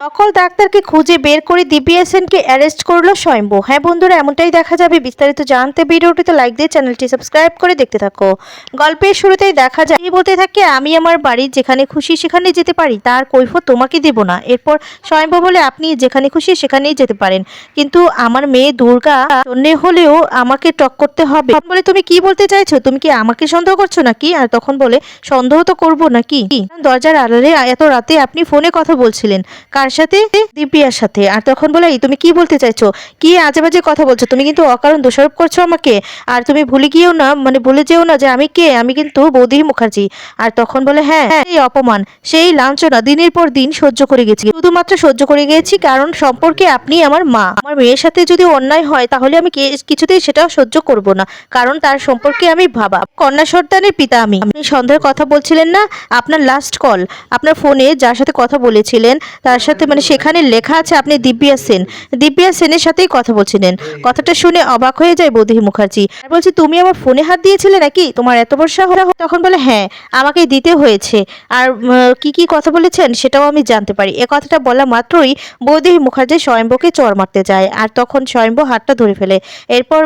সকল ডাক্তারকে খুঁজে বের করে দিবিএসএনকে অ্যারেস্ট করল স্বয়ম্ভু। হ্যাঁ বন্ধুরা, এমনটাই দেখা যাবে। বিস্তারিত জানতে ভিডিওটিতে লাইক দিয়ে চ্যানেলটি সাবস্ক্রাইব করে দেখতে থাকো। গল্পের শুরুতেই দেখা যায় বলতে থাকে, আমি আমার বাড়ির যেখানে খুশি সেখানে যেতে পারি। তার কৈফত তোমাকে দেব না। এরপর স্বয়ম্ভু বলে, আপনি যেখানে খুশি সেখানেই যেতে পারেন। কিন্তু আমার মেয়ে দুর্গা জন্যে হলেও আমাকে টক করতে হবে। বলে, তুমি কি বলতে চাইছো? তুমি কি আমাকে সন্দেহ করছ নাকি? আর তখন বলে, সন্দেহ তো করব নাকি? দরজার আড়ালে এত রাতে আপনি ফোনে কথা বলছিলেন। কার সাথে দিব্যার সাথে। আর তখন বলে "এই, তুমি কি বলতে চাইছো? কি আজে বাজে কথা বলছো? তুমি কিন্তু অকারণ দোষারোপ করছ আমাকে। আর তুমি ভুলে গিয়েও না মানে ভুলে যেও না যে আমি কে? আমি কিন্তু বৌদি মুখার্জি। আর তখন বলে হ্যাঁ হ্যাঁ, এই অপমান সেই লাঞ্ছনা দিনের পর দিন সহ্য করে গেছি। শুধুমাত্র সহ্য করে গেছি কারণ সম্পর্কে আপনি আমার মা। আমার মেয়ের সাথে যদি অন্যায় হয় তাহলে আমি কিছুতেই সেটা সহ্য করব না। কারণ তার সম্পর্কে আমি ভাবা। কন্যা সন্তানের পিতা আমি। আপনি সন্ধ্যার কথা বলছিলেন না? আপনার লাস্ট কল আপনার ফোনে যার সাথে কথা বলেছিলেন তার সাথে মানে সেখানে লেখা আছে আপনি দিব্যা সেন। দিব্যা সেনের সাথেই কথা বলছিলেন। কথাটা শুনে অবাক হয়ে যায় বৌদি মুখার্জি। বলছি, তুমি আমার ফোনে হাত দিয়েছিলে নাকি? তোমার এত বর্ষা তখন বলে হ্যাঁ আমাকে দিতে হয়েছে। আর কি কি কথা বলেছেন সেটাও আমি জানতে পারি। এ কথাটা বলা মাত্রই বৌদি মুখার্জি স্বয়ম্বকে চর মারতে যায় আর তখন স্বয়ম্ভ হাতটা ধরে ফেলে। এরপর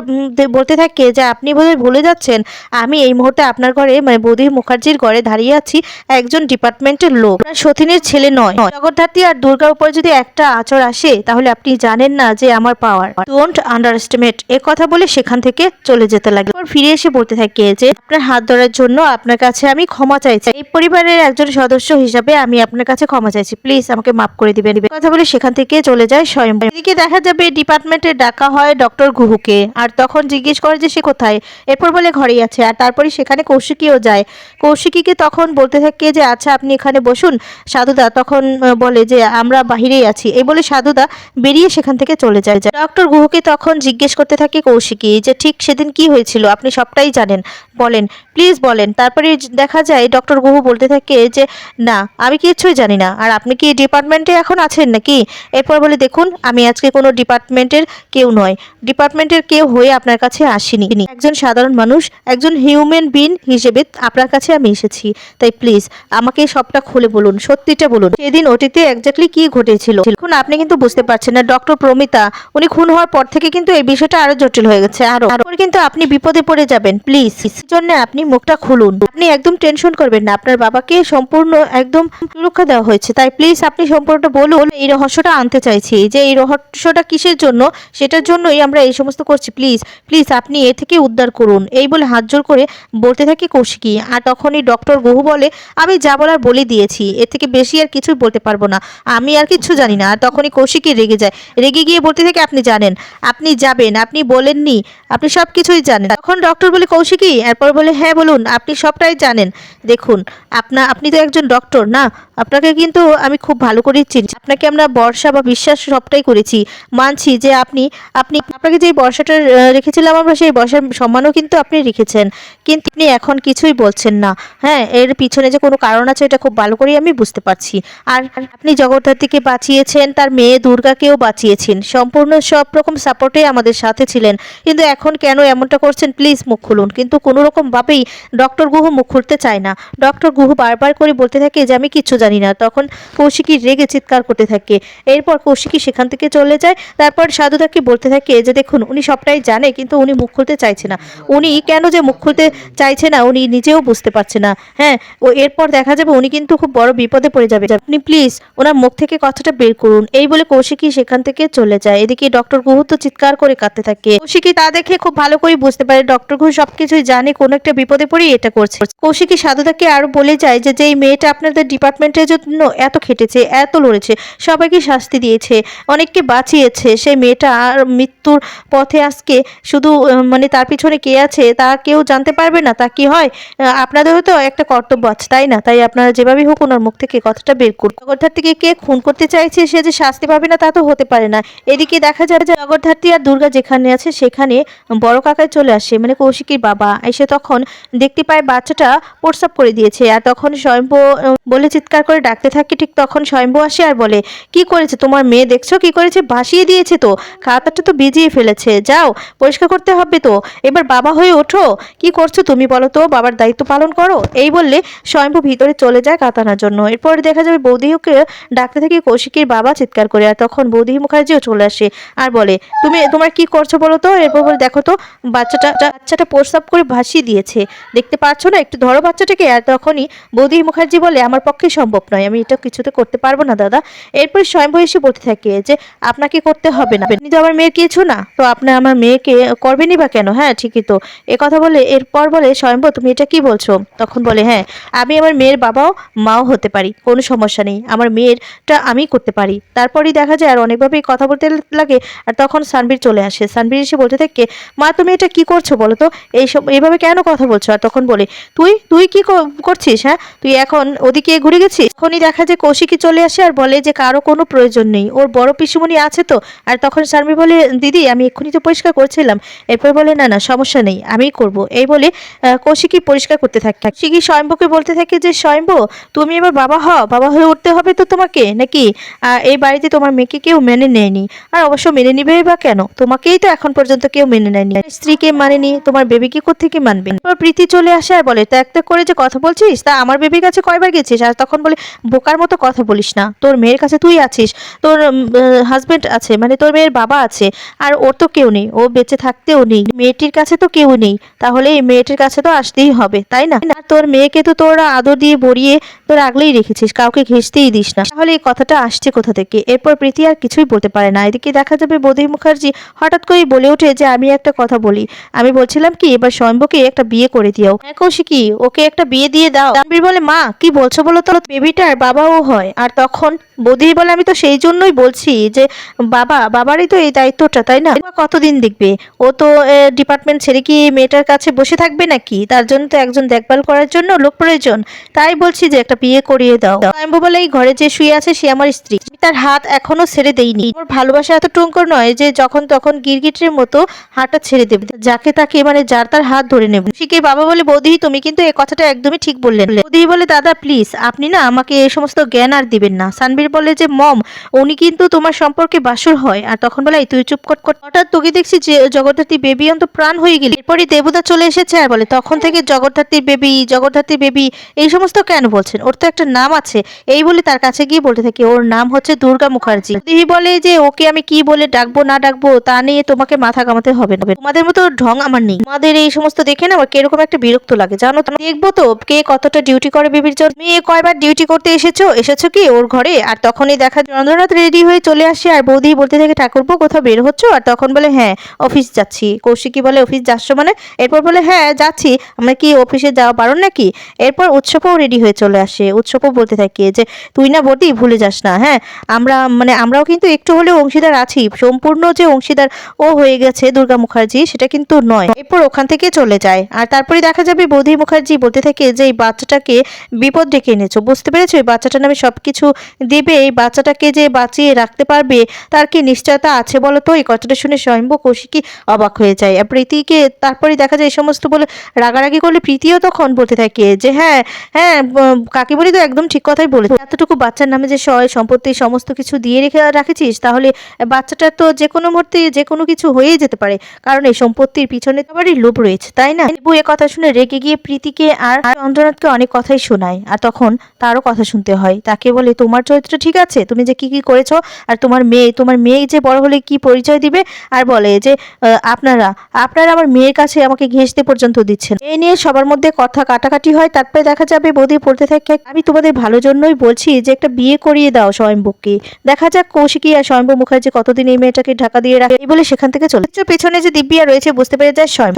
বলতে থাকে যে, আপনি বোধহয় ভুলে যাচ্ছেন। আমি এই মুহূর্তে আপনার ঘরে মানে বৌদি মুখার্জির ঘরে দাঁড়িয়ে আছি একজন ডিপার্টমেন্টের লোক। সতীনের ছেলে নয়। জগদ্ধাত্রী আর দুর্গার উপর যদি একটা আচর আসে, তাহলে আপনি জানেন না যে আমার পাওয়ার ডোন্ট আন্ডার এস্টিমেট এ কথা বলে সেখান থেকে চলে যেতে লাগে। ফিরে এসে বলতে থাকে যে, আপনার হাত ধরার জন্য আপনার কাছে আমি ক্ষমা চাইছি। এই পরিবারের একজন সদস্য হিসাবে আমি আপনার কাছে ক্ষমা চাইছি। প্লিজ আমাকে মাফ করে দিবেন। কথা বলে সেখান থেকে চলে যায় স্বয়ং। এদিকে দেখা যাবে ডিপার্টমেন্টে ডাকা হয় ডক্টর গুহুকে। আর তখন জিজ্ঞেস করে যে, সে কোথায়? এরপর বলে, ঘরেই আছে। আর তারপরে সেখানে কৌশিকীও যায়। কৌশিকীকে তখন বলতে থাকে যে আচ্ছা আপনি এখানে বসুন। সাধুদা তখন বলে যে, আমরা বাহিরেই আছি। এই বলে সাধুদা বেরিয়ে সেখান থেকে চলে যায়। ডক্টর গুহকে তখন জিজ্ঞেস করতে থাকে কৌশিকী যে, ঠিক সেদিন কি হয়েছিল? আপনি সবটাই জানেন। বলেন প্লিজ বলেন। তারপরে দেখা যায় ডক্টর গুহু বলতে থাকে যে, না, আমি কিছুই জানি না। আর আপনি কি ডিপার্টমেন্টে এখন আছেন নাকি? এরপর বলে, দেখুন, আমি আজকে কোনো ডিপার্টমেন্টের কেউ নয়। ডিপার্টমেন্টের কেউ হয়ে আপনার কাছে আসিনি। একজন সাধারণ মানুষ, একজন হিউম্যান বিন হিসেবে আপনার কাছে আমি এসেছি। তাই প্লিজ আমাকে সবটা খুলে বলুন, সত্যিটা বলুন। সেদিন ওটিতে একজাক্টলি কি ঘটেছিল। এখন আপনি কিন্তু বুঝতে পারছেন না, ডক্টর প্রমিতা, উনি খুন হওয়ার পর থেকে কিন্তু এই বিষয়টা আরও জটিল হয়ে গেছে। আরও কিন্তু আপনি বিপদে পড়ে যাবেন, প্লিজ। জন্য আপনি মুখটা খুলুন। আপনি একদম টেনশন করবেন না, আপনার বাবাকে সম্পূর্ণ একদম সুরক্ষা দেওয়া হয়েছে। তাই প্লিজ আপনি সম্পূর্ণটা বলুন, এই রহস্যটা আনতে চাইছি, যে এই রহস্যটা কিসের জন্য? সেটার জন্যই আমরা এই সমস্ত করছি, প্লিজ। প্লিজ আপনি এ থেকে উদ্ধার করুন। এই বলে হাত জোর করে বলতে থাকে কৌশিকী, আর তখনই ডক্টর বহু বলে, আমি যা বলার বলে দিয়েছি, এর থেকে বেশি আর কিছুই বলতে পারব না। আমি আর কিছু জানি না। আর তখনই কৌশিকই রেগে যায়। রেগে গিয়ে বলতে থাকে, আপনি জানেন, আপনি যাবেন, আপনি বলেননি, আপনি সব কিছুই জানেন। তখন ডক্টর বলে কৌশিকই এরপর বলে হ্যাঁ বলুন, আপনি সবটাই জানেন। দেখুন, আপনা, আপনি তো একজন ডক্টর না? আপনাকে কিন্তু আমি খুব ভালো করে চিনি। আপনাকে আমরা বর্ষা বা বিশ্বাস সবটাই করেছি। মানছি যে আপনি আপনি, আপনাকে যে বর্ষাটা রেখেছিলাম আমরা সেই বর্ষার সম্মানও কিন্তু আপনি রেখেছেন। কিন্তু আপনি এখন কিছুই বলছেন না। হ্যাঁ এর পিছনে যে কোনো কারণ আছে এটা খুব ভালো করেই আমি বুঝতে পারছি। আর আপনি জগদ্ধাত্রীকে বাঁচিয়েছেন, তার মেয়ে দুর্গাকেও বাঁচিয়েছেন। সম্পূর্ণ সব রকম সাপোর্টে আমাদের সাথে ছিলেন। কিন্তু এখন কেন এমনটা করছেন? প্লিজ মুখ খুলুন। কিন্তু কোনো রকম ভাবেই ডক্টর গুহ মুখ খুলতে চায় না। ডক্টর গুহ বারবার করে বলতে থাকে যে আমি কিচ্ছু জানি না। তখন কৌশিকী রেগে চিৎকার করতে থাকে। এরপর কৌশিকী সেখান থেকে চলে যায়। তারপর সাধুদাকে বলতে থাকে যে, দেখুন, উনি সবটাই জানে, কিন্তু উনি মুখ খুলতে চাইছে না। উনি কেন যে মুখ খুলতে চাইছে না, উনি নিজেও বুঝতে পারছে না। হ্যাঁ ও এরপর দেখা যাবে উনি কিন্তু খুব বড় বিপদে পড়ে যাবে। আপনি প্লিজ ওনার মুখ থেকে কথাটা বের করুন। এই বলে কৌশিকী সেখান থেকে চলে যায়। এদিকে ডক্টর গুহু তো চিৎকার করে কাঁদতে থাকে। কৌশিকী তা দেখে খুব ভালো করে বুঝতে পারে। ডক্টর গুহু সবকিছুই জানে, কোনো একটা বিপদে পড়েই এটা করছে। কৌশিকী সাধুদাকে আরও বলে যায় যে, যেই মেয়েটা আপনাদের ডিপার্টমেন্টের জন্য এত খেটেছে, এত লড়েছে, সবাইকে শাস্তি দিয়েছে, অনেককে বাঁচিয়েছে। সেই মেয়েটা আর মৃত্যুর পথে আজকে শুধু মানে তার পিছনে কে আছে তা কেউ জানতে পারবে না, তা কি হয়? আপনাদেরও তো একটা কর্তব্য আছে, তাই না? তাই আপনারা যেভাবেই হোক ওনার মুখ থেকে কথাটা বের করুন। জগদ্ধার থেকে কে খুন করতে চাইছে, সে যে শাস্তি পাবে না তা তো হতে পারে না। এদিকে দেখা যায় যে জগদ্ধাত্রী আর দুর্গা যেখানে আছে, সেখানে বড় কাকায় চলে আসে মানে কৌশিকীর বাবা। এসে তখন দেখতে পায় বাচ্চাটা প্রস্রাব করে দিয়েছে, আর তখন স্বয়ম্ভ বলে চিৎকার করে ডাকতে থাকে, ঠিক তখন স্বয়ম্ভু আসে আর বলে, কি করেছে? তোমার মেয়ে দেখছ? কি করেছে? ভাসিয়ে দিয়েছে তো। খাতাটা তো ভিজিয়ে ফেলেছে। যাও, পরিষ্কার করতে হবে তো। এবার বাবা হয়ে ওঠো। কি করছ তুমি বলো তো? বাবার দায়িত্ব পালন করো। এই বললে স্বয়ম্ভু ভিতরে চলে যায় কাতানোর জন্য। এরপর দেখা যাবে বৌদিকে ডাকতে থেকে কৌশিকীর বাবা চিৎকার করে আর তখন বৌদি মুখার্জিও চলে আসে আর বলে, তুমি, তোমার কি করছ বলো তো? এরপর বলে, দেখো তো, বাচ্চাটা বাচ্চাটা প্রস্রাব করে ভাসিয়ে দিয়েছে। দেখতে পাচ্ছ না? একটু ধরো বাচ্চাটাকে। আর তখনই বৌদি মুখার্জি বলে, আমার পক্ষে সম্ভব নয়। আমি এটা কিছুতে করতে পারব না, দাদা। এরপর স্বয়ম্ভু এসে বলতে থাকে যে, আপনাকে করতে হবে না। আপনি তো আমার মেয়ের কিছু না, তো আপনি আমার মেয়েকে করবেনই বা কেন? হ্যাঁ ঠিকই তো। এ কথা বলে, এরপর বলে স্বয়ম্ভু তুমি এটা কি বলছো? তখন বলে হ্যাঁ আমি আমার মেয়ের বাবাও মাও হতে পারি, কোনো সমস্যা নেই। আমার মেয়েরটা আমি করতে পারি। তারপরেই দেখা যায় আর অনেকভাবেই কথা বলতে লাগে আর তখন সানবীর চলে আসে। সানবীর এসে বলতে থাকে, মা, তুমি এটা কি করছ বলো তো? এইসব এইভাবে কেন কথা বলছো? আর তখন বলে, তুই তুই কি, করছিস হ্যাঁ? তুই এখন ওদিকে ঘুরে গেছিস? তখনই দেখা যায় কৌশিকী চলে আসে আর বলে যে কারও কোনো প্রয়োজন নেই। ওর বড় পিসুমণি আছে তো? আর তখন শারমি বলে, দিদি, আমি এক্ষুনি তো পরিষ্কার করছিলাম। এরপর বলে, না না, সমস্যা নেই, আমিই করব। এই বলে কৌশিকী পরিষ্কার করতে থাকে। কৌশিকী স্বয়ম্ভকে বলতে থাকে যে, স্বয়ম্ভ, তুমি এবার বাবা হ বাবা হয়ে উঠতে হবে তো তোমাকে, নাকি? এই বাড়িতে তোমার মেয়েকে কেউ মেনে নেয়নি। আর অবশ্য মেনে নিবে বা কেন? তোমাকেই তো এখন পর্যন্ত কেউ মেনে নেয়নি। স্ত্রীকে মানেনি, তোমার বেবিকে কোথেকে মানবে? প্রীতি চলে আসে আর বলে, ত্যাগ ত্যাগ করে যে কথা বলছিস, তা আমার বেবির কাছে কয়বার গেছিস? আর তখন বোকার মতো কথা বলিস না। তোর মেয়ের কাছে তুই আছিস, তোর হাজবেন্ড আছে মানে তোর মেয়ের বাবা আছে, আর ওর তো কেউ নেই, ও বেঁচে থাকতেও নেই, মেয়েটির কাছে তো কেউ নেই, তাহলে এই মেয়েটির কাছে তো আসতেই হবে, তাই না? তোর মেয়েকে তো তোরা আদর দিয়ে ভরিয়ে তোর আগলেই রেখেছিস, কাউকে ঘেঁষতেই দিস না। তাহলে এই কথাটা আসছে কোথা থেকে? এরপর প্রীতি আর কিছুই বলতে পারে না। এদিকে দেখা যাবে বোধি মুখার্জি হঠাৎ করেই বলে ওঠে যে, আমি একটা কথা বলি। আমি বলছিলাম কি, এবার স্বয়ম্ভকে একটা বিয়ে করে দিও। হ্যাঁ কৌশিকি, ওকে একটা বিয়ে দিয়ে দাও। বলে, মা, কি বলছো বলো তো? বেবিটার বাবাও হয়। আর তখন বৌদি বলে আমি তো সেই জন্যই বলছি যে, বাবা, বাবারই তো এই দায়িত্বটা, তাই না? কতদিন দেখবে? ও তো ডিপার্টমেন্ট ছেড়ে কি মেয়েটার কাছে বসে থাকবে নাকি? তার জন্য তো একজন দেখভাল করার জন্য লোক প্রয়োজন। তাই বলছি যে একটা বিয়ে করিয়ে দাও। আমি বলে এই ঘরে যে শুয়ে আছে সে আমার স্ত্রী। তার হাত এখনও ছেড়ে দেইনি আমার ভালোবাসা এত টুঙ্কর নয় যে যখন তখন গিরগিটের মতো হাতটা ছেড়ে দেবে। যাকে তাকে মানে যার তার হাত ধরে নেবে। শিখে বাবা বলে, বৌদি, তুমি কিন্তু এই কথাটা একদমই ঠিক বললেন বৌদি বলে, দাদা প্লিজ আপনি না আমাকে এই সমস্ত জ্ঞান আর দিবেন না। সানবীর বলে যে, মম, উনি কিন্তু তোমার সম্পর্কে বাসুর হয়। আর তখন বলে তুই চুপ কর কর। হঠাৎ তোকে দেখছি যে জগদ্ধাত্রী বেবি অন্ত প্রাণ হয়ে গেলি। এরপরই দেবতা চলে এসেছে আর বলে, তখন থেকে জগদ্ধাত্রীর বেবি, জগদ্ধাত্রী বেবি, এই সমস্ত কেন বলছেন? ওর তো একটা নাম আছে। এই বলে তার কাছে গিয়ে বলতে থাকে, ওর নাম হচ্ছে দুর্গা মুখার্জি। দিদি বলে যে, ওকে আমি কি বলে ডাকবো, না ডাকবো, তা নিয়ে তোমাকে মাথা কামাতে হবে না। তোমাদের মতো ঢং আমার নেই। তোমাদের এই সমস্ত দেখে না আমার কীরকম একটা বিরক্ত লাগে, জানো দেখব তো কে কতটা ডিউটি করে বেবির জন্য। মেয়ে কয়বার ডিউটি করতে এসেছ? এসেছ কি ওর ঘরে? আর তখনই দেখা চন্দ্রনাথ রেডি হয়ে চলে আসে, আর বৌদি বলতে থাকে, ঠাকুরপো, কোথাও বের হচ্ছ? আর তখন বলে হ্যাঁ অফিস যাচ্ছি। কৌশিকী বলে অফিস যাচ্ছ মানে? এরপর বলে হ্যাঁ যাচ্ছি। আমরা কি অফিসে যাওয়া বারণ নাকি? এরপর উৎসবও রেডি হয়ে চলে আসে। উৎসবও বলতে থাকে যে, তুই না বৌদি, ভুলে যাস না। হ্যাঁ আমরা মানে আমরাও কিন্তু একটু হলেও অংশীদার আছি। সম্পূর্ণ যে অংশীদার ও হয়ে গেছে দুর্গা মুখার্জি, সেটা কিন্তু নয়। এরপর ওখান থেকে চলে যায়। আর তারপরে দেখা যাবে বৌদি মুখার্জি বলতে থাকে যে, এই বাচ্চাটাকে বিপদ ডেকে এনেছো। বুঝতে পেরেছ? এই বাচ্চাটার নামে সব কিছু দেবে। এই বাচ্চাটাকে যে বাঁচিয়ে রাখতে পারবে, তার কি নিশ্চয়তা আছে বলো তো এই কথাটা শুনে স্বয়ম্ভু কৌশিকী অবাক হয়ে যায়। আর প্রীতিকে তারপরে দেখা যায়, এই সমস্ত বলে রাগারাগি করলে প্রীতিও তখন বলতে থাকে যে হ্যাঁ হ্যাঁ কাকিমণি তো একদম ঠিক কথাই বলেছে। এতটুকু বাচ্চার নামে যে সয়, সম্পত্তি সমস্ত কিছু দিয়ে রেখে রাখেছিস, তাহলে বাচ্চাটার তো যে কোনো মুহূর্তে যে কোনো কিছু হয়েই যেতে পারে। কারণ এই সম্পত্তির পিছনে তো আবারই লোভ রয়েছে, তাই না? বউ এ কথা শুনে রেগে গিয়ে প্রীতিকে আর চন্দ্রনাথকে অনেক কথাই শোনায়, আর তখন তারও কথা শুনতে হয়। তাকে বলে, তোমার চরিত্র ঠিক আছে? তুমি যে কি কি করেছ? আর তোমার মেয়ে তোমার মেয়ে যে বড় হলে কি পরিচয় দিবে? আর বলে যে আপনারা আপনারা আমার মেয়ের কাছে আমাকে ঘেঁষতে পর্যন্ত দিচ্ছেন। এই নিয়ে সবার মধ্যে কথা কাটাকাটি হয়। তারপরে দেখা যাবে বৌদি পড়তে থাকে। আমি তোমাদের ভালো জন্যই বলছি যে, একটা বিয়ে করিয়ে দাও স্বয়ম্ভুকে দেখা যাক কৌশিকী আর স্বয়ম্ভু মুখার্জি কতদিন এই মেয়েটাকে ঢাকা দিয়ে রাখে বলে সেখান থেকে চলে। পেছনে যে দিব্যিয়া রয়েছে, বুঝতে পেরে যায় স্বয়ং